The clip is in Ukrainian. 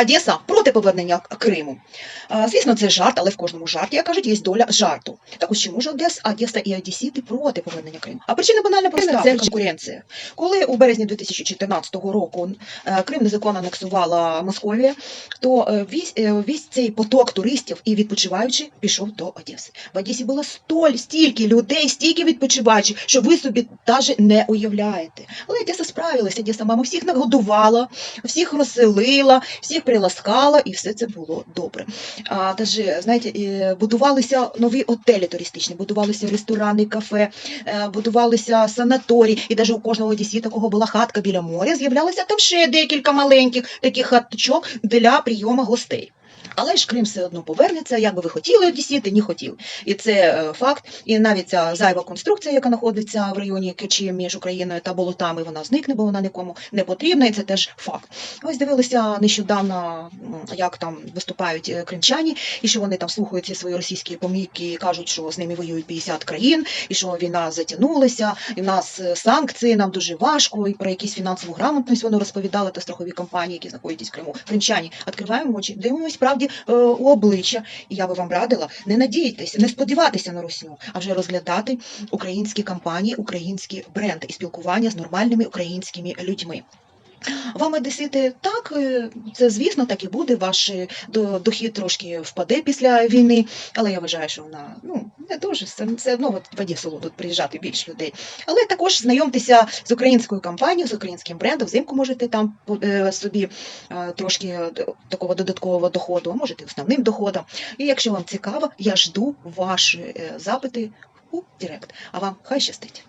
Одеса проти повернення Криму. Звісно, це жарт, але в кожному жарті, як кажуть, є доля жарту. Так ось чому ж Одес, Одеса і Одесіти проти повернення Криму? А причина банальна проста це конкуренція. Коли у березні 2014 року е, Крим незаконно анексувала Московія, то е, весь, е, весь цей поток туристів і відпочиваючих пішов до Одеси. В Одесі було столь, стільки людей, стільки відпочиваючих, що ви собі навіть не уявляєте. Але Одеса справилася, Одеса мама всіх нагодувала, всіх розселила, всіх приласкала, і все це було добре. А даже, знаєте, будувалися нові готелі туристичні, будувалися ресторани, кафе, е, будувалися санаторії, і навіть у кожного дісі такого була хатка біля моря. З'являлися там ще декілька маленьких таких хаточок для прийому гостей. Але ж Крим все одно повернеться, як би ви хотіли одісіти, не хотіли. І це е, факт. І навіть ця зайва конструкція, яка знаходиться в районі Кечі між Україною та болотами, вона зникне, бо вона нікому не потрібна, і це теж факт. Ось дивилися нещодавно, як там виступають е, кримчані, і що вони там слухають ці свої російські помійки, і кажуть, що з ними воюють 50 країн, і що війна затягнулася, і в нас е, санкції, нам дуже важко, і про якісь фінансову грамотність вони розповідали та страхові компанії, які знаходяться в Криму. Кримчані, відкриваємо очі, дивимось правді е, у обличчя. І я би вам радила не надіятися, не сподіватися на русню, а вже розглядати українські компанії, українські бренди і спілкування з нормальними українськими людьми. Вам одесити так, е, це звісно так і буде. Ваш е, до- дохід трошки впаде після війни, але я вважаю, що вона ну не дуже все, одно в Одесу будуть приїжджати більше людей. Але також знайомтеся з українською компанією, з українським брендом. Взимку можете там е, собі трошки такого додаткового доходу, а можете основним доходом. І якщо вам цікаво, я жду ваші запити у Директ. А вам хай щастить.